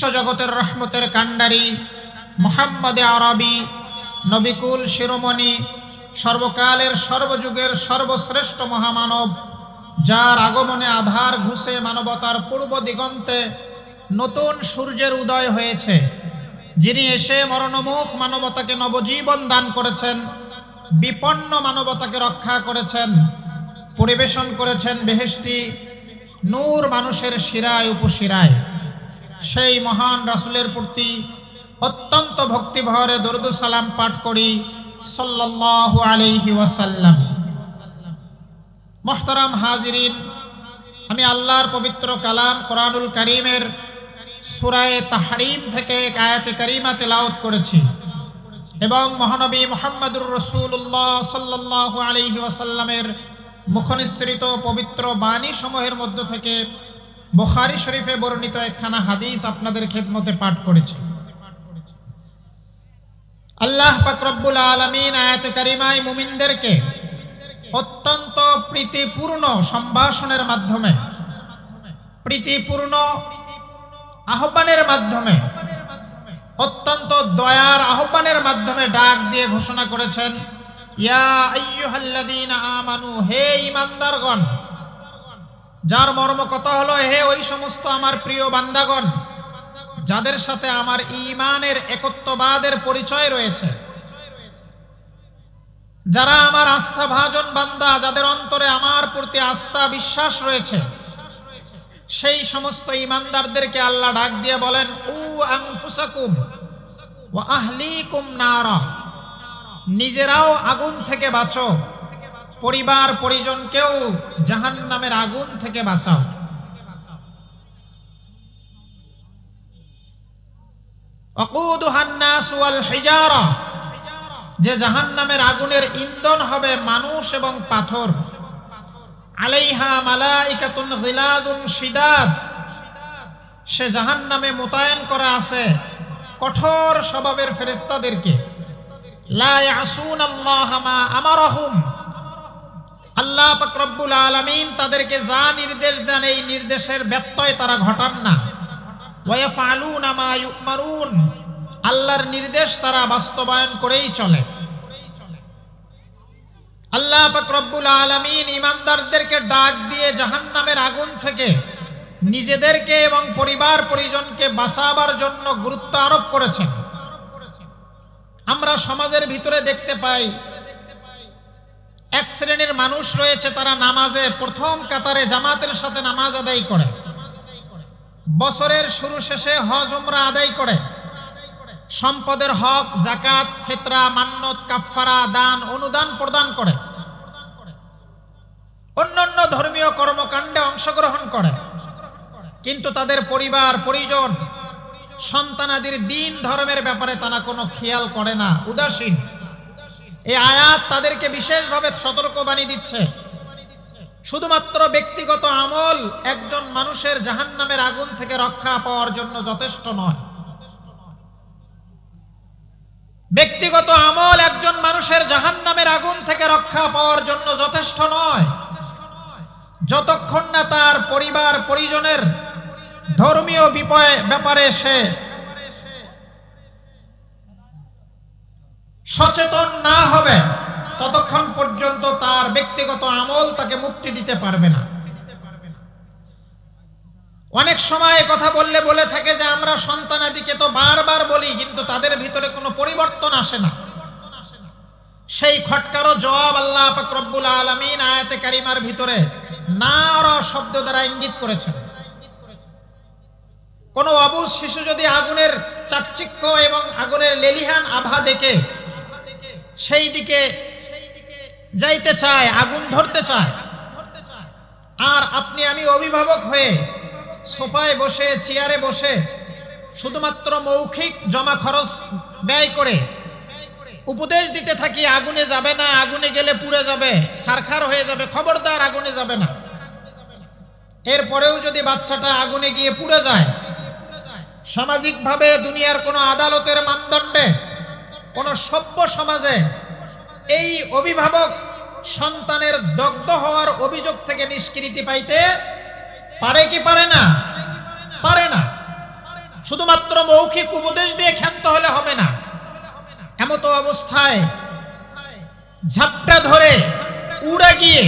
বিশ্বজগতের রহমতের কাণ্ডারি, মোহাম্মদে আরবি, নবিকুল শিরোমণি, সর্বকালের সর্বযুগের সর্বশ্রেষ্ঠ মহামানব, যার আগমনে আধার ঘুষে মানবতার পূর্ব দিগন্তে নতুন সূর্যের উদয় হয়েছে। যিনি এসে মরণমুখ মানবতাকে নবজীবন দান করেছেন, বিপন্ন মানবতাকে রক্ষা করেছেন, পরিবেশন করেছেন বেহেশতি নূর মানুষের শিরায় উপশিরায়। সেই মহান রাসুলের প্রতি অত্যন্ত ভক্তিভরে দরুদু সালাম পাঠ করি। সাল্লাল্লাহু আলাইহি ওয়াসাল্লাম। মোহতারাম হাজিরিন, আমি আল্লাহর পবিত্র কালাম কোরআনুল করিমের সুরায়ে তাহরিম থেকে এক আয়াতে করিমা তেলাওত করেছি এবং মহানবী মোহাম্মদুর রসুল্লাহ সাল্লাহ আলহি ওয়াসাল্লামের মুখনিসৃত পবিত্র বাণী সমূহের মধ্য থেকে বুখারি শরীফে বর্ণিত একখানা হাদিস আপনাদের খেদমতে পাঠ করেছি। আল্লাহ পাকরব্বুল আলমিন আয়াত কারিমায় মুমিনদেরকে অত্যন্ত প্রীতিপূর্ণ সম্ভাষণের মাধ্যমে, প্রীতিপূর্ণ আহ্বানের মাধ্যমে, অত্যন্ত দয়ার আহ্বানের মাধ্যমে ডাক দিয়ে ঘোষণা করেছেন, ইয়া আইয়ুহাল্লাযীনা আমানু, হে ঈমানদারগণ যার মর্ম কথা হলো, হে ওই সমস্ত আমার প্রিয় বান্দাগণ, যাদের সাথে আমার ঈমানের একত্ববাদের পরিচয় রয়েছে, যারা আমার আস্থা ভাজন বান্দা, যাদের অন্তরে আমার প্রতি আস্থা, বিশ্বাস রয়েছে, সেই সমস্ত ইমানদারদেরকে আল্লাহ ডাক দিয়ে বলেন, উ আনফুসাকুম ওয়া আহলিকুম নারা, নিজেরাও আগুন থেকে বাঁচো। পরিবার, পরিজনকেও জাহান্নামের আগুন থেকে বাঁচাও। যে জাহান্নামের আগুনের ইন্ধন হবে মানুষ এবং পাথর। আলাইহা সে জাহান্নামে মোতায়েন করা আছে কঠোর স্বভাবের ফেরেস্তাদেরকে আল্লাহ মা আল্লাহ পাক রব্বুল আলামিন তাদেরকে যা নির্দেশ দেন, এই নির্দেশের ব্যত্যয় তারা ঘটান না। আল্লাহর নির্দেশ তারা বাস্তবায়ন করেই চলে। আল্লাহ পাক রব্বুল আলামিন ইমানদারদেরকে ডাক দিয়ে জাহান্নামের আগুন থেকে নিজেদেরকে এবং পরিবার পরিজনকে বাঁচাবার জন্য গুরুত্ব আরোপ করেছেন। আমরা সমাজের ভিতরে দেখতে পাই এক শ্রেণির মানুষ রয়েছে, তারা নামাজে প্রথম কাতারে জামাতের সাথে নামাজ আদায় করে। বছরের শুরু শেষে হজ, উমরা আদায় করে। সম্পদের হক জাকাত ফিতরা, মান্নত, কাফফারা, দান, অনুদান প্রদান করে। অন্যান্য ধর্মীয় কর্মকাণ্ডে অংশগ্রহণ করে। কিন্তু তাদের পরিবার, পরিজন, সন্তানাদির দিন ধর্মের ব্যাপারে তারা কোনো খেয়াল করে না, উদাসীন। এই আয়াত তাদেরকে বিশেষভাবে সতর্কবাণী দিচ্ছে। শুধুমাত্র ব্যক্তিগত আমল একজন মানুষের জাহান্নামের আগুন থেকে রক্ষা পাওয়ার জন্য যথেষ্ট নয়। ব্যক্তিগত আমল একজন মানুষের জাহান্নামের আগুন থেকে রক্ষা পাওয়ার জন্য যথেষ্ট নয়। যতক্ষণ না তার পরিবার, পরিজনের ধর্মীয় বিপয়, ব্যাপারে সে সচেতন না হবে, ততক্ষণ পর্যন্ত তার ব্যক্তিগত আমল তাকে মুক্তি দিতে পারবে না। অনেক সময় কথা বললে বলে থাকে যে, আমরা সন্তানাদিকে তো বারবার বলি, কিন্তু তাদের ভিতরে কোনো পরিবর্তন আসে না। সেই খটকারও জবাব আল্লাহ পাকরব্বুল আলমিন আয়াতে কারিমার ভিতরে নার শব্দ দ্বারা ইঙ্গিত করেছেন। কোন অবুজ শিশু যদি আগুনের চাকচিক্য এবং আগুনের লেলিহান আভা দেখে সেই দিকে যাইতে চায়, আগুন ধরতে চায়। আর আপনি আমি অভিভাবক হয়ে সোফায় বসে, চেয়ারে বসে শুধুমাত্র মৌখিক জমা খরচ ব্যয় করে উপদেশ দিতে থাকি, আগুনে যাবে না, আগুনে গেলে পুড়ে যাবে, সারখার হয়ে যাবে, খবরদার আগুনে যাবে না। এরপরেও যদি বাচ্চাটা আগুনে গিয়ে পুড়ে যায়, সামাজিকভাবে দুনিয়ার কোনো আদালতের মানদণ্ডে কোনো সভ্য সমাজে এই অভিভাবক সন্তানের দগ্ধ হওয়ার অভিযোগ থেকে নিষ্কৃতি পাইতে পারে কি পারে না? পারে না। শুধুমাত্র মৌখিক উপদেশ দিয়ে ক্ষান্ত হলে হবে না। এমতো অবস্থায় ঝাপটা ধরে উড়ে গিয়ে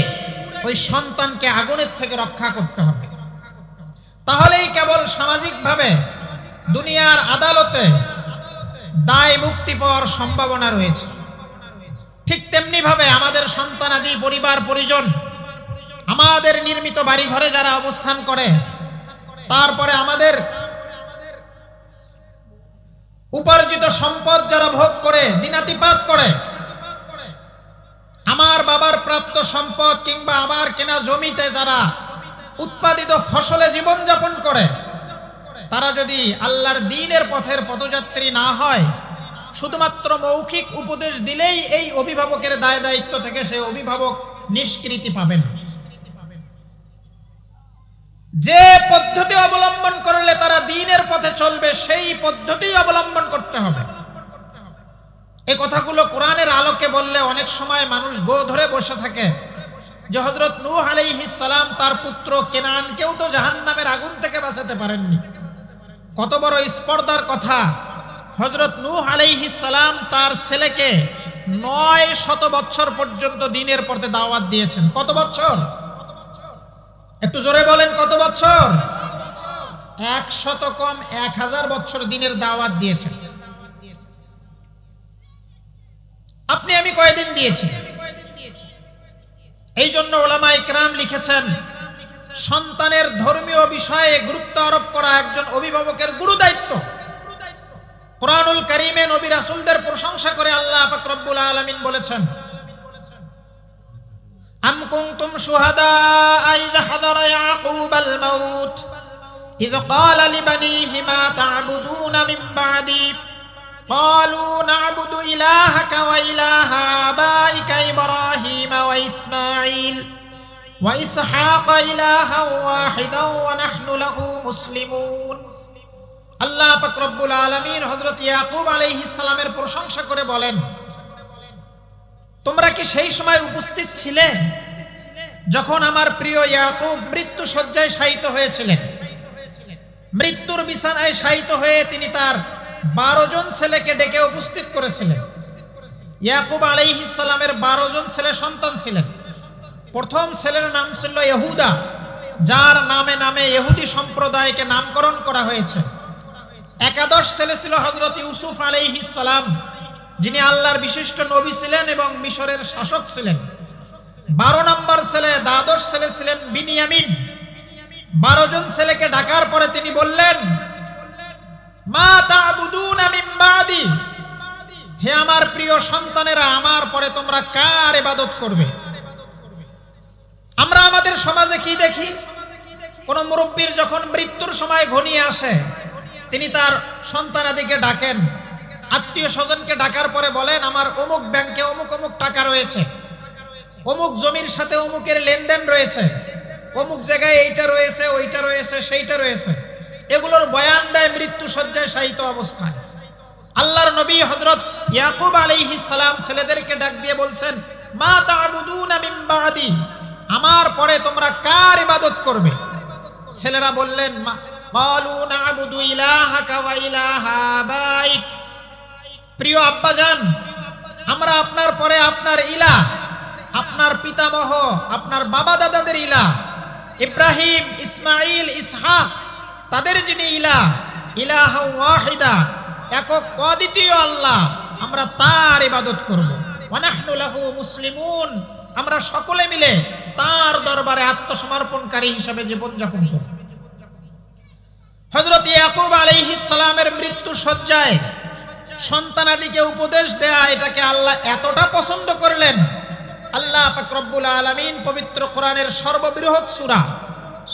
ওই সন্তানকে আগুনের থেকে রক্ষা করতে হবে। তাহলেই কেবল সামাজিকভাবে দুনিয়ার আদালতে দায় মুক্তি পাওয়ার সম্ভাবনা রয়েছে। ঠিক তেমনি ভাবে আমাদের সন্তানাদি পরিবার, পরিজন, আমাদের নির্মিত বাড়ি ঘরে যারা অবস্থান করে, তারপরে আমাদের উপার্জিত সম্পদ যারা ভোগ করে, দিনাতিপাত করে, আমার বাবার প্রাপ্ত সম্পদ কিংবা আমার কেনা জমিতে যারা উৎপাদিত ফসলে জীবন যাপন করে তারা যদি আল্লাহর দিনের পথের পথযাত্রী না হয়, শুধুমাত্র মৌখিক উপদেশ দিলেই এই অভিভাবকের দায় দায়িত্ব থেকে সে অভিভাবক নিষ্কৃতি পাবে না যে পদ্ধতি অবলম্বন করলে তারা দিনের পথে চলবে, সেই পদ্ধতি অবলম্বন করতে হবে। এই কথাগুলো কোরআনের আলোকে বললে অনেক সময় মানুষ গো ধরে বসে থাকে যে হজরত নূহ আলাইহিস সালাম তার পুত্র কেনানকেও তো জাহান্নামের আগুন থেকে বাঁচাতে পারেননি। কত বড় স্পর্ধার কথা। হজরত নূহ সালাম তার ছেলেকে নয় শত বছর পর্যন্ত দিনের পথে দাওয়াত দিয়েছেন। কত বছর? একটু জোরে বলেন, কত বছর? এক শত কম এক হাজার বছর দিনের দাওয়াত দিয়েছেন। আপনি, আমি কয়দিন দিয়েছি? এই জন্য ওলামা ইকরাম লিখেছেন সন্তানের ধর্মীয় বিষয়ে গুরুত্ব আরোপ করা একজন অভিভাবকের গুরু দায়িত্ব কোরআনুল করিমে নবী রাসুলদের প্রশংসা করে আল্লাহ পাক রব্বুল আলামিন বলেছেন আম কুনতুম শুহাদা ইয হাদারা ইয়াকুব আল মাউত إذ قال لبنيه ما تعبدون من بعدي قالوا نعبد إلهك وإله آبائك إبراهيم وإسماعيل وإسحاق إلها واحدا ونحن له مسلمون আল্লাহ পাক রব্বুল আলামিন হযরত ইয়াকুব আলাইহিস সালামের প্রশংসা করে বলেন তোমরা কি সেই সময় উপস্থিত ছিলে যখন আমার প্রিয় ইয়াকুব মৃত্যু শয্যায় শায়িত হয়েছিলেন মৃত্যুর বিছানায় শায়িত হয়ে তিনি তার বারো জন ছেলেকে ডেকে উপস্থিত করেছিলেন ইয়াকুব আলাইহিস সালামের বারো জন ছেলে সন্তান ছিলেন প্রথম ছেলের নাম ছিল ইহুদা, যার নামে নামে ইহুদি সম্প্রদায়কে নামকরণ করা হয়েছে। একাদশ ছেলে ছিল হজরত ইউসুফ সালাম, যিনি আল্লাহর বিশিষ্ট নবী ছিলেন এবং মিশরের শাসক ছিলেন। বারো নম্বর ছেলে দ্বাদশ ছেলে ছিলেন বিনিয়ামিন। বারো জন ছেলেকে ডাকার পরে তিনি বললেন, মা তা'বুদুনা বাদি। হে আমার প্রিয় সন্তানেরা, আমার পরে তোমরা কার ইবাদত করবে? আমরা আমাদের সমাজে কি দেখি? কোন মুরব্বীর যখন মৃত্যুর সময় ঘনিয়ে আসে, তিনি তার সন্তানাদিকে ডাকেন। আত্মীয় স্বজনকে ডাকার পরে বলেন, আমার অমুক ব্যাংকে অমুক অমুক টাকা রয়েছে। অমুক জমির সাথে অমুকের লেনদেন রয়েছে। অমুক জায়গায় এইটা রয়েছে, ওইটা রয়েছে, সেইটা রয়েছে। এগুলোর বয়ান দেয় মৃত্যু শয্যায় শায়িত অবস্থায়। আল্লাহর নবী হজরত ইয়াকুব আলাইহিস সালাম ছেলেদেরকে ডাক দিয়ে বলছেন, মা তা'বুদুনা মিন বাদি? আমার পরে তোমরা কার ইবাদত করবে? ছেলেরা বললেন প্রিয় আব্বাজান, আমরা আপনার পরে আপনার ইলাহ, আপনার পিতামহ, আপনার বাবা দাদাদের ইলাহ, ইব্রাহিম ইসমাইল ইসহাক, তাদের যিনি ইলাহ ইলাহ ওয়াহিদা, একক অদ্বিতীয় আল্লাহ, আমরা তার ইবাদত করব। আমরা সকলে মিলে তার দরবারে আত্মসমর্পণকারী হিসাবে জীবন যাপন করব। হযরত ইয়াকুব আলাইহিস সালামের মৃত্যু সজ্জায় সন্তানাদিকে উপদেশ দেয়া এটাকে আল্লাহ এতটা পছন্দ করলেন। আল্লাহ রব্বুল আলামিন পবিত্র কোরআনের সর্ববৃহৎ সূরা,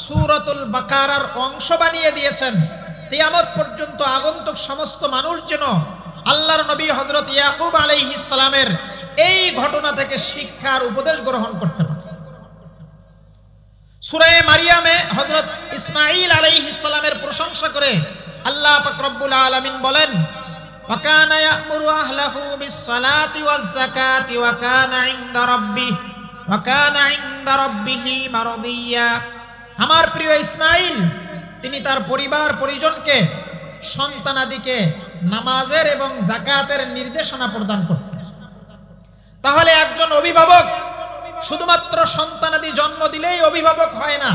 সূরাতুল বাকারার অংশ বানিয়ে দিয়েছেন। কিয়ামত পর্যন্ত আগন্তুক সমস্ত মানুষ যেন আল্লাহর নবী হযরত ইয়াকুব আলাইহিস সালামের এই ঘটনা থেকে শিক্ষার উপদেশ গ্রহণ করতে পারে সূরা মারিয়ামে হযরত ইসমাঈল আলাইহিস সালামের প্রশংসা করে আল্লাহ পাক রব্বুল আলামিন বলেন وكان يأمر أهله بالصلاة والزكاة وكان عند ربه وكان عند ربه مرضيا আমার প্রিয় ইসমাইল তিনি তার পরিবার পরিজনকে সন্তানাদিকে নামাজের এবং জাকাতের নির্দেশনা প্রদান করতে তাহলে একজন অভিভাবক শুধুমাত্র সন্তানাদি জন্ম দিলেই অভিভাবক হয় না।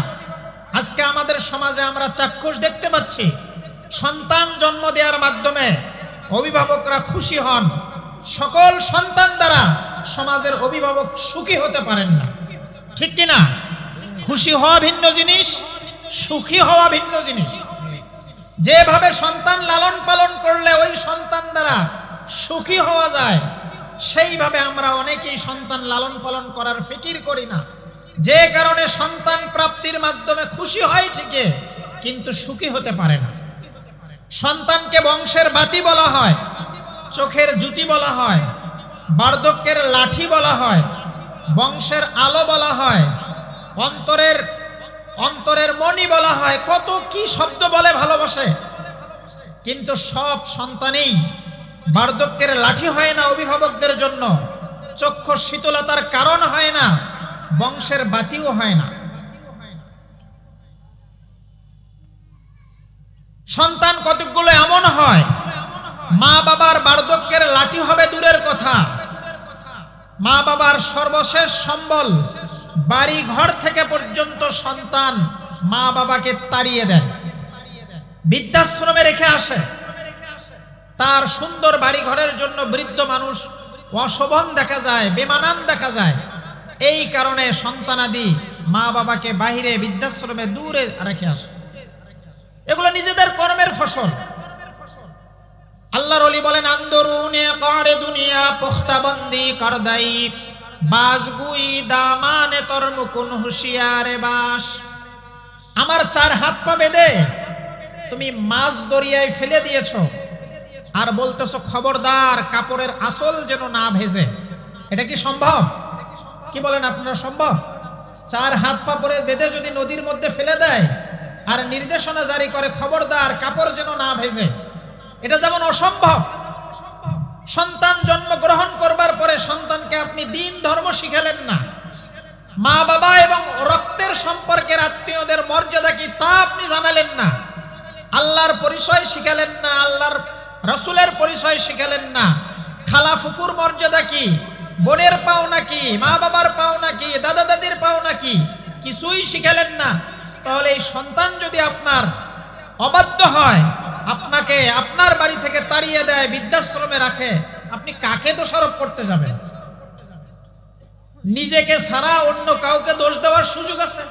আজকে আমাদের সমাজে আমরা চাক্ষুষ দেখতে পাচ্ছি। সন্তান জন্ম দেওয়ার মাধ্যমে অভিভাবকরা খুশি হন। সকল সন্তান দ্বারা সমাজের অভিভাবক সুখী হতে পারেন না। ঠিক কি না? খুশি হওয়া ভিন্ন জিনিস, সুখী হওয়া ভিন্ন জিনিস। যেভাবে সন্তান লালন পালন করলে ওই সন্তান দ্বারা সুখী হওয়া যায় সেইভাবে আমরা অনেকেই সন্তান লালন পালন করার ফিকির করি না। যে কারণে সন্তান প্রাপ্তির মাধ্যমে খুশি হয় ঠিকই, কিন্তু সুখী হতে পারে না। সন্তানকে বংশের বাতি বলা হয়, চোখের জুতি বলা হয়, বার্ধক্যের লাঠি বলা হয়, বংশের আলো বলা হয়, অন্তরের অন্তরের মণি বলা হয়, কত কি শব্দ বলে ভালোবাসে। কিন্তু সব সন্তানেই বার্ধক্যের লাঠি হয় না অভিভাবকদের জন্য। চক্ষু শীতলতার কারণ হয় না, বংশের বাতিও হয় না। সন্তান কতকগুলো এমন হয় মা বাবার বার্ধক্যের লাঠি হবে দূরের কথা। মা বাবার সর্বশেষ সম্বল বাড়ি ঘর থেকে পর্যন্ত সন্তান মা বাবাকে তাড়িয়ে দেয়। বৃদ্ধাশ্রমে রেখে আসে। তার সুন্দর বাড়ি ঘরের জন্য বৃদ্ধ মানুষ অশোভন দেখা যায়, বেমানান দেখা যায়। এই কারণে সন্তানাদি মা বাবাকে বাহিরে বৃদ্ধাশ্রমে দূরে রেখে আসে। এগুলো নিজেদের কর্মের ফসল। আল্লাহর অলি বলেন, আন্দরুনে করে দুনিয়া পোখতাবন্দি করদাই বাসগুই দামানে তোর মুকুন হুশিয়ারে বাস। আমার চার হাত পা বেঁধে তুমি মাছ দরিয়ায় ফেলে দিয়েছ আর বলতেছো, খবরদার, কাপড়ের আসল যেন না ভেজে। এটা কি সম্ভব? কি বলেন আপনারা, সম্ভব? চার হাত পা পরে বেঁধে যদি নদীর মধ্যে ফেলে দেয়, আর নির্দেশনা জারি করে, খবরদার, কাপড় যেন না ভেজে। এটা যেমন অসম্ভব। সন্তান জন্মগ্রহণ করবার পরে সন্তানকে আপনি দিন ধর্ম শিখালেন না। মা বাবা এবং রক্তের সম্পর্কের আত্মীয়দের মর্যাদা কি তা আপনি জানালেন না। আল্লাহর পরিচয় শিখালেন না, আল্লাহর রসুলের পরিচয় শিখালেন না। খালা ফুফুর মর্যাদা কি? বোনের পাও নাকি? মা বাবার পাও নাকি? দাদা দাদির পাও নাকি? কিছুই শিখালেন না। তাহলে এই সন্তান যদি আপনার অবাধ্য হয়, আপনাকে আপনার বাড়ি থেকে তাড়িয়ে দেয়, বৃদ্ধাশ্রমে রাখে, আপনি কাকে দোষারোপ করতে যাবেন? নিজেকে ছাড়া অন্য কাউকে দোষ দেওয়ার সুযোগ আছে?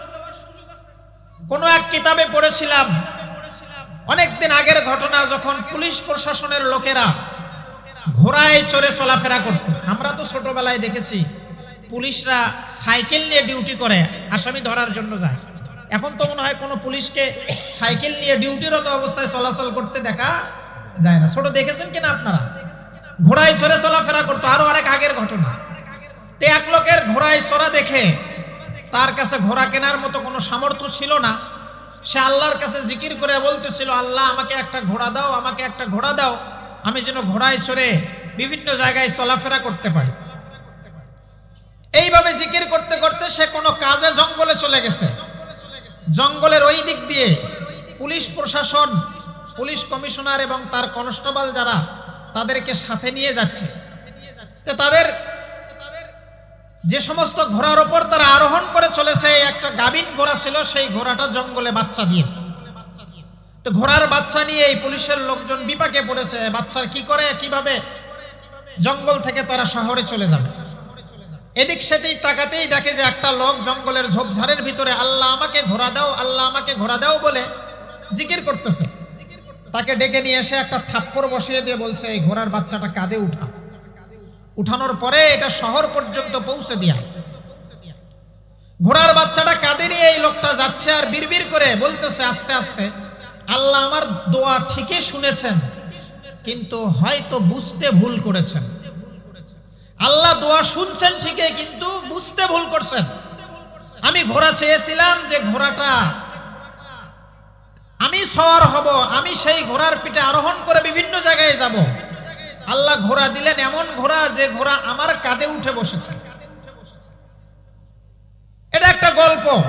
কোনো এক কিতাবে পড়েছিলাম অনেকদিন আগের ঘটনা যখন পুলিশ প্রশাসনের লোকেরা ঘোড়ায় চড়ে চলাফেরা করত। আমরা তো ছোটবেলায় দেখেছি, পুলিশরা সাইকেল নিয়ে ডিউটি করে, আসামি ধরার জন্য যায়। এখন তো মনে হয় কোনো পুলিশকে সাইকেল নিয়ে ডিউটিরত অবস্থায় চলাচল করতে দেখা যায় না। ছোট দেখেছেন কিনা আপনারা? ঘোড়ায় চড়ে চলাফেরা করতো, আরও অনেক আগের ঘটনা। তে এক লোকের ঘোড়ায় চড়া দেখে তার কাছে ঘোড়া কেনার মতো কোনো সামর্থ্য ছিল না। সে আল্লাহর কাছে জিকির করে বলতেছিল, আল্লাহ, আমাকে একটা ঘোড়া দাও, আমাকে একটা ঘোড়া দাও। আমি যেন ঘোড়ায় চড়ে বিভিন্ন জায়গায় চলাফেরা করতে পারি। এইভাবে জিকির করতে করতে সে কোনো কাজে জঙ্গলে চলে গেছে। জঙ্গলের ওই দিক দিয়ে পুলিশ প্রশাসন, পুলিশ কমিশনার এবং তার কনস্টেবল যারা, তাদেরকে সাথে নিয়ে যাচ্ছে। তাদের যে সমস্ত ঘোড়ার ওপর তারা আরোহণ করে চলেছে, একটা গাবিন ঘোড়া ছিল, সেই ঘোড়াটা জঙ্গলে বাচ্চা দিয়েছে। তো ঘোড়ার বাচ্চা নিয়ে এই পুলিশের লোকজন বিপাকে পড়েছে, বাচ্চার কি করে, কীভাবে? জঙ্গল থেকে তারা শহরে চলে যাবে। এদিক সেদিক তাকাতেই দেখে যে একটা লোক জঙ্গলের ঝোপঝাড়ের ভিতরে, আল্লাহ আমাকে ঘোড়া দাও, আল্লাহ আমাকে ঘোড়া দাও বলে জিকির করতেছে। তাকে ডেকে নিয়ে এসে একটা থাপ্পড় বসিয়ে দিয়ে বলছে, এই ঘোড়ার বাচ্চাটা কাঁধে উঠা। উঠানোর পরে এটা শহর পর্যন্ত পৌঁছে দিয়া। ঘোড়ার বাচ্চাটা কাঁদে নিয়ে এই লোকটা যাচ্ছে আর বিড়বিড় করে বলতেছে, আস্তে আস্তে। আল্লাহ আমার দোয়া ঠিকই শুনেছেন, কিন্তু হয়তো বুঝতে ভুল করেছেন। আল্লাহ দোয়া শুনছেন ঠিকই, কিন্তু বুঝতে ভুল করছেন। আমি ঘোড়া চেয়েছিলাম যে ঘোড়াটা আমি সওয়ার হব, আমি সেই ঘোড়ার পিঠে আরোহণ করে বিভিন্ন জায়গায় যাব। আল্লাহ ঘোড়া দিলেন, এমন ঘোড়া যে ঘোড়া আমার কাঁধে উঠে বসেছে। এটা একটা গল্প।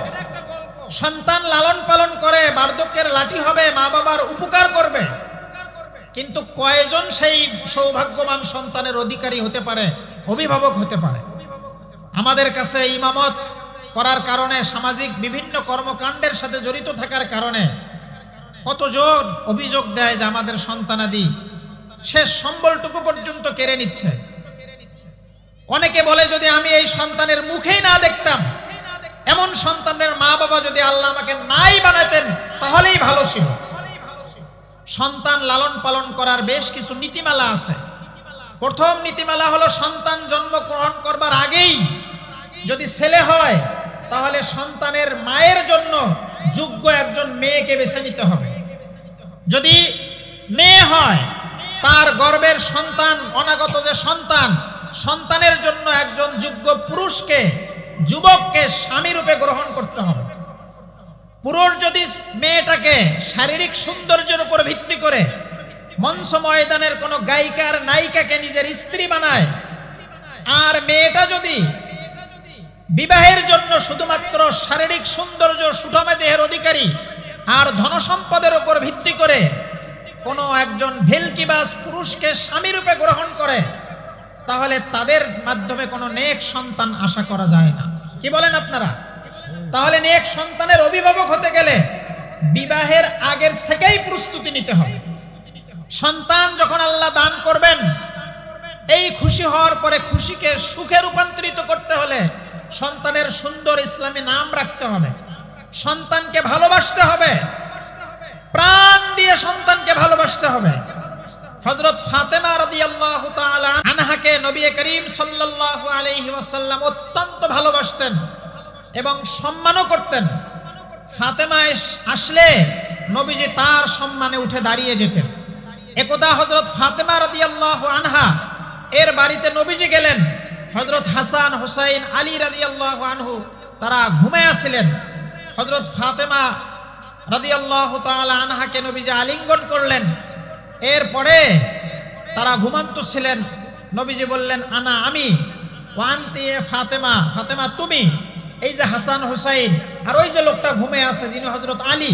সন্তান লালন পালন করে, বার্ধক্যের লাঠি হবে, মা বাবার উপকার করবে। কিন্তু কয়জন সেই সৌভাগ্যবান সন্তানের অধিকারী হতে পারে, অভিভাবক হতে পারে? আমাদের কাছে ইমামত করার কারণে, সামাজিক বিভিন্ন কর্মকাণ্ডের সাথে জড়িত থাকার কারণে কতজন অভিযোগ দেয় যে আমাদের সন্তানাদি শেষ সম্বলটুকু পর্যন্ত কেড়ে নিচ্ছে। অনেকে বলে, যদি আমি এই সন্তানের মুখেই না দেখতাম, এমন সন্তানের মা বাবা যদি আল্লাহ আমাকে নাই বানাতেন, তাহলেই ভালো ছিল। সন্তান লালন পালন করার বেশ কিছু নীতিমালা আছে। প্রথম নীতিমালা হলো, সন্তান জন্মগ্রহণ করবার আগেই যদি ছেলে হয়, তাহলে সন্তানের মায়ের জন্য যোগ্য একজন মেয়েকে বেছে নিতে হবে। যদি মেয়ে হয় তার গর্বের সন্তান, অনাগত যে সন্তান, সন্তানের জন্য একজন যোগ্য পুরুষকে, যুবককে স্বামী রূপে গ্রহণ করতে হবে। পুরুষ যদি মেয়েটাকে শারীরিক সৌন্দর্যের উপর ভিত্তি করে, মঞ্চ ময়দানের কোনো গায়িকার নায়িকাকে নিজের স্ত্রী বানায়, আর মেয়েটা যদি বিবাহের জন্য শুধুমাত্র শারীরিক সৌন্দর্য সুঠমে দেহের অধিকারী, আর ধনসম্পদের উপর ভিত্তি করে কোনো একজন ভেলকিবাস পুরুষকে স্বামী রূপে গ্রহণ করে, তাহলে তাদের মাধ্যমে কোনো নেক সন্তান আশা করা যায় না। কি বলেন আপনারা? তাহলে নেক সন্তানের অভিভাবক হতে গেলে বিবাহের আগের থেকেই প্রস্তুতি নিতে হবে। সন্তান যখন আল্লাহ দান করবেন, এই খুশি হওয়ার পরে খুশিকে সুখে রূপান্তরিত করতে হলে সন্তানের সুন্দর ইসলামী নাম রাখতে হবে। সন্তানকে ভালোবাসতে হবে। প্রাণ দিয়ে সন্তানকে ভালোবাসতে হবে। হজরত ফাতেমা রাদিয়াল্লাহু তাআলা আনহাকে নবী করিম সাল্লাল্লাহু আলাইহি ওয়াসাল্লাম অত্যন্ত ভালোবাসতেন এবং সম্মানও করতেন। ফাতেমা আসলে নবীজি তার সম্মানে উঠে দাঁড়িয়ে যেতেন। একদা হজরত ফাতেমা রাদি আল্লাহ আনহা এর বাড়িতে নবীজি গেলেন। হজরত হাসান, হুসাইন, আলী রাদি আল্লাহ আনহু তারা ঘুমাইয়াছিলেন হজরত ফাতেমা রাদিয়াল্লাহু তাআলা আনহাকে নবীজি আলিঙ্গন করলেন। এরপরে তারা ঘুমান্ত ছিলেন। নবীজি বললেন আনা আমি ওয়ান্তি এ ফাতেমা ফাতেমা তুমি? এই যে হাসান হুসাইন আর ওই যে লোকটা ঘুমে আছে যিনি হজরত আলী।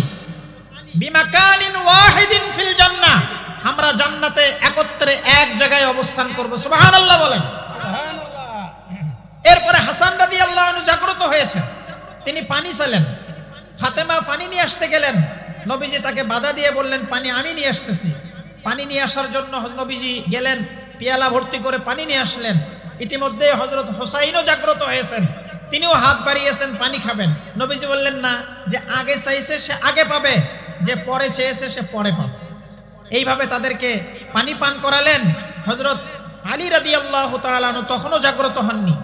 বিমাকানিন ওয়াহিদিন ফিল জান্নাহ। আমরা জান্নাতে একত্রে এক জায়গায় অবস্থান করব। সুবহানাল্লাহ বলেন। এরপরে হাসান রাদিয়াল্লাহু আনহু জাগ্রত হয়েছে তিনি পানি চাইলেন ফাতেমা পানি নিয়ে আসতে গেলেন। নবীজি তাকে বাধা দিয়ে বললেন, পানি আমি নিয়ে আসতেছি। পানি নিয়ে আসার জন্য নবীজি গেলেন, পিয়ালা ভর্তি করে পানি নিয়ে আসলেন। ইতিমধ্যে হজরত হোসাইনও জাগ্রত হয়েছেন। তিনিও হাত বাড়িয়েছেন, পানি খাবেন। নবীজি বললেন, না, যে আগে চাইছে, সে আগে পাবে। যে পরে চেয়েছে, সে পরে পাবে। এইভাবে তাদেরকে পানি পান করালেন। হজরত আলী রাদি আল্লাহ তখনও জাগ্রত হননি।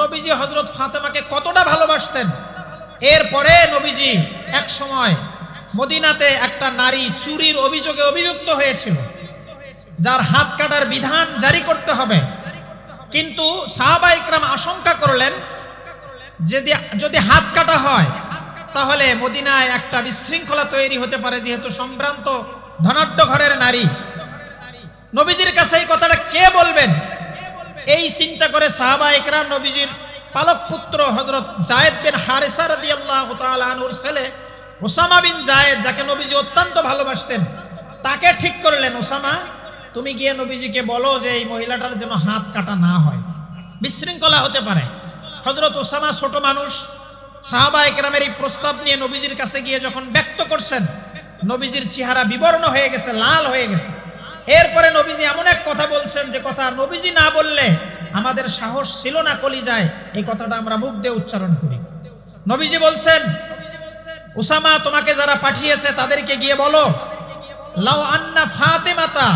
নবীজি হজরত ফাতেমাকে কতটা ভালোবাসতেন। এরপরে নবীজি এক সময় মদিনাতে একটা নারী চুরির অভিযোগে অভিযুক্ত হয়েছিল, যার হাত কাটার বিধান জারি করতে হবে। কিন্তু সাহাবা ইকরাম আশঙ্কা করলেন, যদি যদি হাত কাটা হয়, তাহলে মদিনায় একটা বিশৃঙ্খলা তৈরি হতে পারে, যেহেতু সম্ভ্রান্ত ধনাঢ্য ঘরের নারী। নবীজির কাছে এই কথাটা কে বলবেন? এই চিন্তা করে সাহাবা ইকরাম নবীজির পালক পুত্র হজরত জায়েদ বিন হারিসা রাদিয়াল্লাহু তাআলা আনহুর ছেলে ওসামা বিন জায়েদ, যাকে নবীজি অত্যন্ত ভালোবাসতেন, তাকে ঠিক করলেন, ওসামা, তুমি গিয়ে নবীজিকে বলো যে এই মহিলাটার যেন হাত কাটা না হয়। বিশৃঙ্খলা হতে পারে। হজরত ওসামা ছোট মানুষ, সাহাবা একরামের এই প্রস্তাব নিয়ে নবীজির কাছে গিয়ে যখন ব্যক্ত করছেন, নবীজির চেহারা বিবর্ণ হয়ে গেছে, লাল হয়ে গেছে। এরপরে নবীজি এমন এক কথা বলছেন যে কথা নবীজি না বললে আমাদের সাহস ছিল না কলিজায়। এই কথাটা আমরা মুখ দিয়ে উচ্চারণ করি। নবীজি বলছেন, উসামা, তোমাকে যারা পাঠিয়েছে তাদেরকে গিয়ে বলো, লাউ আন্না ফাতেমাতা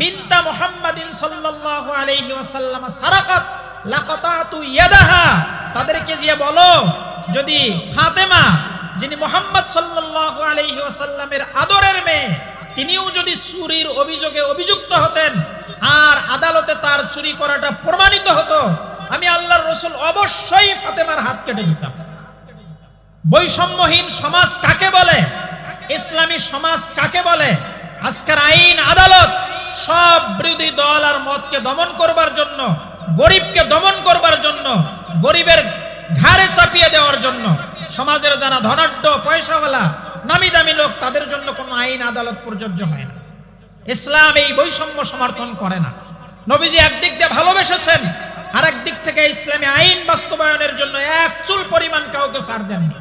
বিনতা মুহাম্মাদিন সাল্লাল্লাহু আলাইহি ওয়াসাল্লাম সারাকাত লাকাতাতু ইয়াদাহা। তাদেরকে গিয়ে বলো, যদি ফাতেমা, যিনি মোহাম্মদ সাল্লাল্লাহু আলাইহি ওয়াসাল্লামের আদরের মেয়ে তিনিও যদি চুরির অভিযোগে অভিযুক্ত হতেন, আর আদালতে তার চুরি করাটা প্রমাণিত হতো, আমি আল্লাহর রসুল অবশ্যই ফাতেমার হাত কেটে দিতাম। বৈষম্যহীন সমাজ কাকে বলে? ইসলামী সমাজ কাকে বলে? আজকের আইন, আদালত সব বিরোধী দল আর মতকে দমন করবার জন্য, গরিবকে দমন করবার জন্য, গরিবের ঘাড়ে চাপিয়ে দেওয়ার জন্য। সমাজের যারা ধনাঢ্য, পয়সাওয়ালা নামি দামি লোক, তাদের জন্য কোনো আইন আদালত প্রযোজ্য হয় না। ইসলাম এই বৈষম্য সমর্থন করে না। নবীজি একদিক দিয়ে ভালোবেসেছেন আর দিক থেকে ইসলামী আইন বাস্তবায়নের জন্য এক চুল পরিমাণ কাউকে ছাড় দেননি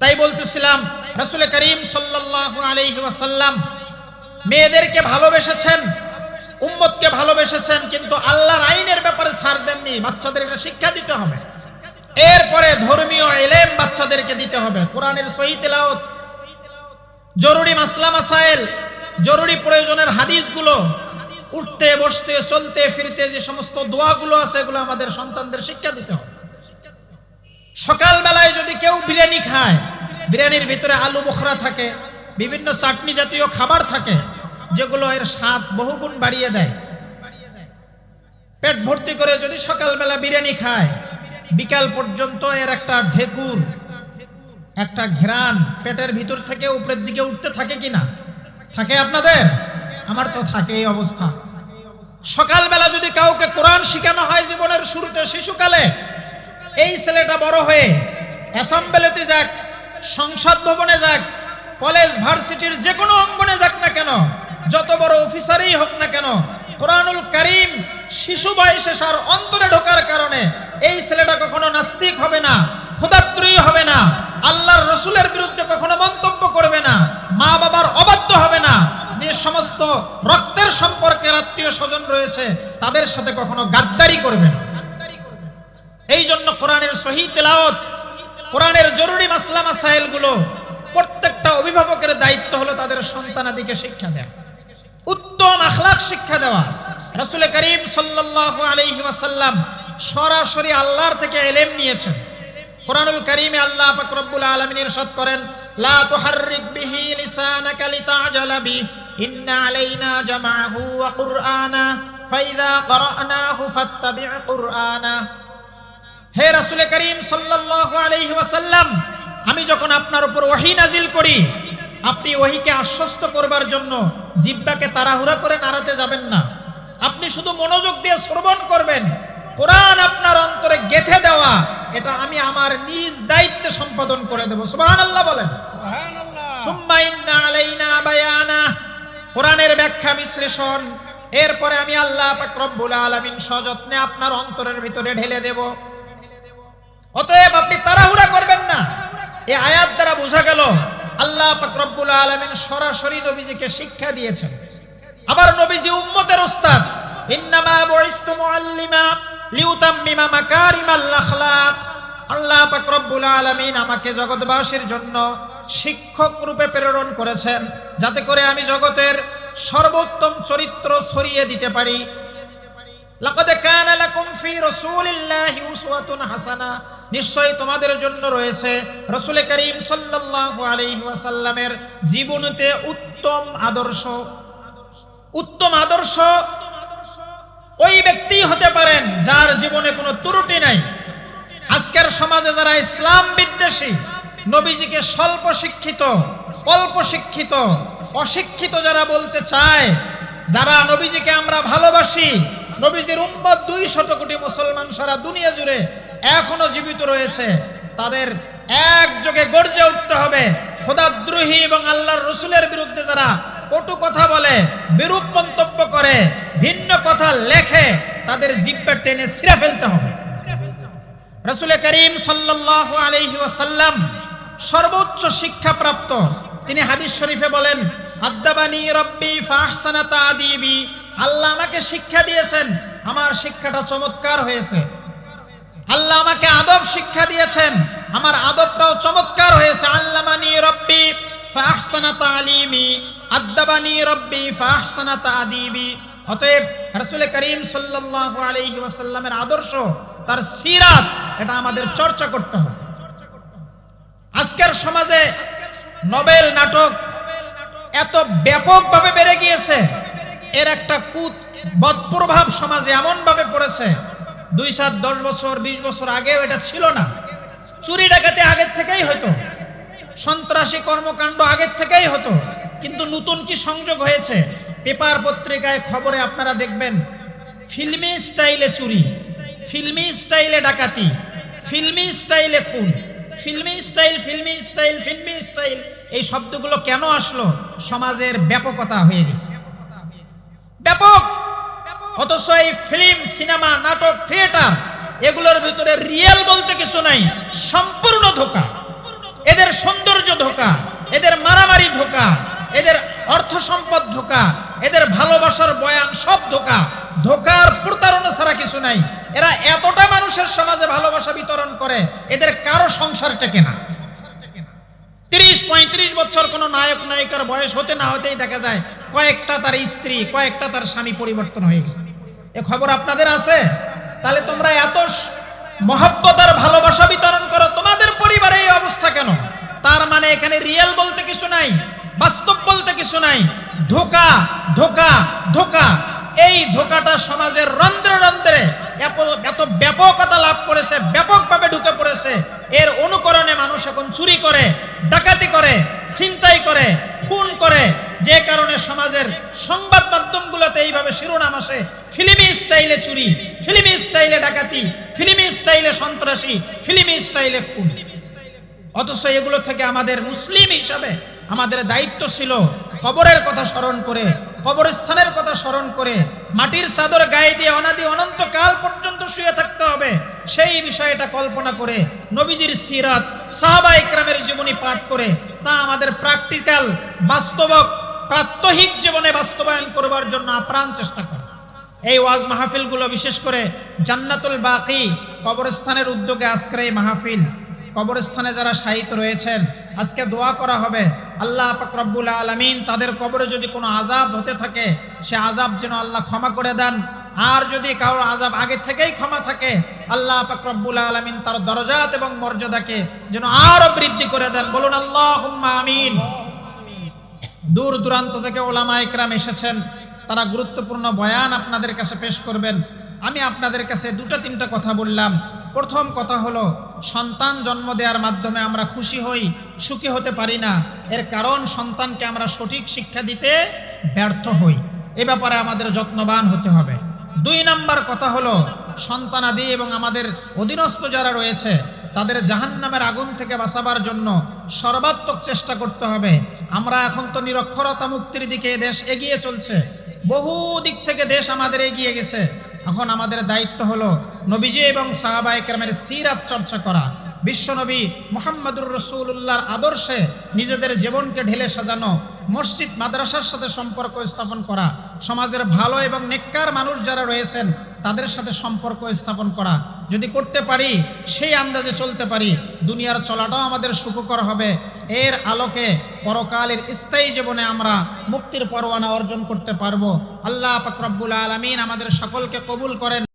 তাই বলতেছিলাম, রাসূল করিম সাল্লাল্লাহু আলাইহি ওয়াসাল্লাম মেয়েদেরকে ভালোবেসেছেন, উম্মতকে ভালোবেসেছেন, কিন্তু আল্লাহর আইনের ব্যাপারে ছাড় দেননি। বাচ্চাদের এটা শিক্ষা দিতে হবে। এরপরে ধর্মীয় এলেম বাচ্চাদেরকে দিতে হবে। কোরআনের সহি জরুরি মাসলা মাসাইল, জরুরি প্রয়োজনের হাদিসগুলো, উঠতে, বসতে, চলতে, ফিরতে যে সমস্ত দোয়াগুলো আছে এগুলো আমাদের সন্তানদের শিক্ষা দিতে হবে। সকালবেলায় যদি কেউ বিরিয়ানি খায়, বিরিয়ানির ভিতরে আলু বোখরা থাকে, বিভিন্ন চাটনি জাতীয় খাবার থাকে, যেগুলো এর স্বাদ বহুগুণ বাড়িয়ে দেয়। পেট ভর্তি করে যদি সকালবেলা বিরিয়ানি খায় বিকাল পর্যন্ত এর একটা ঢেকুর, একটা ঘ্রাণ পেটের ভিতর থেকে উপরের দিকে উঠতে থাকে কিনা? থাকে আপনাদের? আমার তো থাকে এই অবস্থা। সকালবেলা যদি কাউকে কোরআন শিখানো হয় জীবনের শুরুতে শিশুকালে, এই ছেলেটা বড় হয়ে অ্যাসেম্বলিতে যাক, সংসদ ভবনে যাক, কলেজ, ভার্সিটির যে কোনো অঙ্গনে যাক না কেন, যত বড় অফিসারই হোক না কেন কোরআনুল করিম শিশু বয়সে সার অন্তরে ঢোকার কারণে এই ছেলেটা কখনো নাস্তিক হবে না ক্ষুদাত্রয়ী হবে না, আল্লাহর রসুলের বিরুদ্ধে কখনো মন্তব্য করবে না, মা বাবার অবাধ্য হবে না। সমস্ত রক্তের সম্পর্কের আত্মীয় স্বজন রয়েছে, তাদের সাথে কখনো গাদ্দারি করবে না। এই জন্য কোরআনের সহি তেলাওত কোরআনের জরুরি মাসলা মাসাইলগুলো প্রত্যেকটা অভিভাবকের দায়িত্ব হলো তাদের সন্তানাদিকে শিক্ষা দেয়া। উত্তম আখলাক শিক্ষা দেওয়া। রাসূল করিম সাল্লাল্লাহু আলাইহি ওয়াসাল্লাম সরাসরি আল্লাহর থেকে এলেম নিয়েছেন। কোরআনুল কারীমে আল্লাহ পাক রব্বুল আলামিন ইরশাদ করেন, লা তুহাররিক বিহি লিসানাকা লিতাজালা বি ইন্না আলাইনা জামাআহু ওয়া কুরআনা ফাইযা ক্বারানাহু ফাত্তাবি' কুরআনা। হে রাসূল করিম সাল্লাল্লাহু আলাইহি ওয়াসাল্লাম, আমি যখন আপনার উপর ওহী নাজিল করি আপনি ওহিকে আশ্বস্ত করবার জন্য জিব্বাকে তাড়াহুড়া করে নাড়াতে যাবেন না। আপনি শুধু মনোযোগ দিয়ে শ্রবণ করবেন। কোরআন আপনার অন্তরে গেথে দেওয়া এটা আমি আমার নিজ দায়িত্বে সম্পাদন করে দেব। বলেন। ইন্না আলাইনা বায়ানা। কোরআনের ব্যাখ্যা বিশ্লেষণ। এরপরে আমি আল্লাহ রব্বুল আলামিন সযত্নে আপনার অন্তরের ভিতরে ঢেলে দেব। অতএব আপনি তাড়াহুড়া করবেন না। এই আয়াত দ্বারা বোঝা গেল আল্লাহ পাক রব্বুল আলামিন সরাসরি নবীজিকে শিক্ষা দিয়েছেন। আবার নবীজি উম্মতের উস্তাদ। আল্লাহ আমাকে জগৎবাসীর জন্য প্রেরণ করেছেন, যাতে করে আমি জগতের সর্বোত্তম চরিত্র ছড়িয়ে দিতে পারি। লাকাদ কানা লাকুম ফি রাসূলিল্লাহি উসওয়াতুন হাসানা। নিশ্চয়ই তোমাদের জন্য রয়েছে রাসূল করিম সাল্লাল্লাহু আলাইহি ওয়াসাল্লামের জীবনীতে উত্তম আদর্শ। উত্তম আদর্শ ওই ব্যক্তি হতে পারেন যার জীবনে কোনো ত্রুটি নাই। আজকের সমাজে যারা ইসলাম বিদ্বেষী, নবীজিকে স্বল্প শিক্ষিত, অল্প শিক্ষিত, অশিক্ষিত যারা বলতে চায়, যারা নবীজিকে আমরা ভালোবাসি নবীজির উম্মত দুই শত কোটি মুসলমান সারা দুনিয়া জুড়ে এখনও জীবিত রয়েছে। তাদের একযোগে গর্জে উঠতে হবে। খোদাদ্রোহী এবং আল্লাহর রসুলের বিরুদ্ধে যারা কটু কথা বলে, বিরূপ মন্তব্য করে, ভিন্ন কথা লেখে, তাদের জিব্বা টেনে ছিঁড়ে ফেলতে হবে। রসুল করিম সাল্লাল্লাহু আলাইহি ওয়াসাল্লাম সর্বোচ্চ শিক্ষা প্রাপ্ত তিনি হাদিস শরীফে বলেন আদ্দাবানি রব্বি ফাহসানা তাদিবি আল্লাহ আমাকে শিক্ষা দিয়েছেন। আমার শিক্ষাটা চমৎকার হয়েছে। আল্লাহ আমাকে আদব শিক্ষা দিয়েছেন। আমার আদবটাও চমৎকার হয়েছে। আল্লামানি রব্বি ফাহসানা তালিমি, আদ্দাবানি রব্বি ফাহসানা তাদিবি। অতএব রাসূল করিম সাল্লাল্লাহু আলাইহি ওয়াসাল্লামের আদর্শ, তার সিরাত, এটা আমাদের চর্চা করতে হবে। আজকের সমাজে নোবেল নাটক এত ব্যাপকভাবে বেড়ে গিয়েছে। এর একটা কুত বদপ্রভাব সমাজে এমন ভাবে পড়েছে, দুই সাত দশ বছর, বিশ বছর আগেও এটা ছিল না। চুরি ডাকাতি আগের থেকেই হতো সন্ত্রাসী কর্মকাণ্ড আগের থেকেই হতো, কিন্তু নতুন কি সংযোগ হয়েছে? পেপার পত্রিকায় খবরে আপনারা দেখবেন, ফিল্মি স্টাইলে চুরি, ফিল্মি স্টাইলে ডাকাতি, ফিল্মি স্টাইলে খুন, filmy style filmy style filmy style, এই শব্দগুলো কেন আসলো? সমাজের ব্যাপকতা হয়ে গেছে। ব্যাপক। অথচ এই ফিল্ম, সিনেমা, নাটক, থিয়েটার, এগুলোর ভিতরে রিয়েল বলতে কিছু নাই, সম্পূর্ণ ধোকা। এদের সৌন্দর্য ধোকা, এদের মারামারি ধোকা, এদের অর্থ সম্পদ ধোকা, এদের ভালোবাসার বয়ান সব ধোকা। ধোকার প্রতারণা ছাড়া কিছু নাই। এরা এতটা মানুষের সমাজে ভালোবাসা বিতরণ করে, এদের কারও সংসার টেকে না। তিরিশ, পঁয়ত্রিশ বছর কোনো নায়ক, নায়িকার বয়স হতে না হতেই দেখা যায় কয়েকটা তার স্ত্রী, কয়েকটা তার স্বামী পরিবর্তন হয়ে গেছে। এ খবর আপনাদের আছে? তাহলে তোমরা এত মহব্বত আর ভালোবাসা বিতরণ করো, তোমাদের পরিবারে এই অবস্থা কেন? তার মানে এখানে রিয়েল বলতে কিছু নাই, বাস্তব বলতে কিছু নাই। ধোকা ধোকা ধোকা। এই ধোকাটা সমাজের রন্ধ্রে রন্ধ্রে এত- ব্যাপকতা লাভ করেছে, ব্যাপকভাবে ঢুকে পড়েছে। এর অনুকরণে মানুষ এখন চুরি করে, ডাকাতি করে, ছিনতাই করে, খুন করে। যে কারণে সমাজের সংবাদ মাধ্যমগুলোতে এইভাবে শিরোনাম আসে, ফিল্মি স্টাইলে চুরি, ফিল্মি স্টাইলে ডাকাতি, ফিল্মি স্টাইলে সন্ত্রাসী, ফিল্মি স্টাইলে খুন। অথচ এগুলো থেকে আমাদের মুসলিম হিসাবে আমাদের দায়িত্ব ছিল কবরের কথা স্মরণ করে, কবরস্থানের কথা স্মরণ করে, মাটির চাদর গায়ে দিয়ে অনাদি অনন্ত কাল পর্যন্ত শুয়ে থাকতে হবে। সেই বিষয়টা কল্পনা করে নবীজির সিরাত, সাহাবা ইকরামের জীবনী পাঠ করে তা আমাদের প্র্যাকটিক্যাল, বাস্তবক, প্রাত্যহিক জীবনে বাস্তবায়ন করবার জন্য আপ্রাণ চেষ্টা করে। এই ওয়াজ মাহফিলগুলো বিশেষ করে জান্নাতুল বাকি কবরস্থানের উদ্যোগে আজকের এই মাহফিল কবরস্থানে যারা শায়িত রয়েছেন, আজকে দোয়া করা হবে। আল্লাহ পাক রব্বুল আলামিন তাদের কবরে যদি কোনো আজাব হতে থাকে, সে আজাব যেন আল্লাহ ক্ষমা করে দেন। আর যদি কারোর আজাব আগে থেকেই ক্ষমা থাকে, আল্লাহ পাক রব্বুল আলামিন তার দরজাত এবং মর্যাদাকে যেন আরও বৃদ্ধি করে দেন। বলুন আল্লাহ আমিন। দূর দূরান্ত থেকে ওলামা একরাম এসেছেন। তারা গুরুত্বপূর্ণ বয়ান আপনাদের কাছে পেশ করবেন। আমি আপনাদের কাছে দুটো তিনটা কথা বললাম। প্রথম কথা হলো, সন্তান জন্ম দেওয়ার মাধ্যমে আমরা খুশি হই, সুখী হতে পারি না। এর কারণ, সন্তানকে আমরা সঠিক শিক্ষা দিতে ব্যর্থ হই। এ ব্যাপারে আমাদের যত্নবান হতে হবে। দুই নাম্বার কথা হলো, সন্তানাদি এবং আমাদের অধীনস্থ যারা রয়েছে, তাদের জাহান্নামের আগুন থেকে বাঁচাবার জন্য সর্বাত্মক চেষ্টা করতে হবে। আমরা এখন তো নিরক্ষরতা মুক্তির দিকে দেশ এগিয়ে চলছে। বহু দিক থেকে দেশ আমাদের এগিয়ে গেছে। এখন আমাদের দায়িত্ব হলো নবীজি এবং সাহাবাহিকের সিরাত চর্চা করা। বিশ্বনবী মোহাম্মদুর রসুল্লাহর আদর্শে নিজেদের জীবনকে ঢেলে সাজানো, মসজিদ মাদ্রাসার সাথে সম্পর্ক স্থাপন করা, সমাজের ভালো এবং নেককার মানুষ যারা রয়েছেন, তাদের সাথে সম্পর্ক স্থাপন করা। যদি করতে পারি, সেই আন্দাজে চলতে পারি, দুনিয়ার চলাটাও আমাদের সুখকর হবে। এর আলোকে পরকালের স্থায়ী জীবনে আমরা মুক্তির পরোয়ানা অর্জন করতে পারব। আল্লাহ পাকরব্বুল আলমিন আমাদের সকলকে কবুল করেন।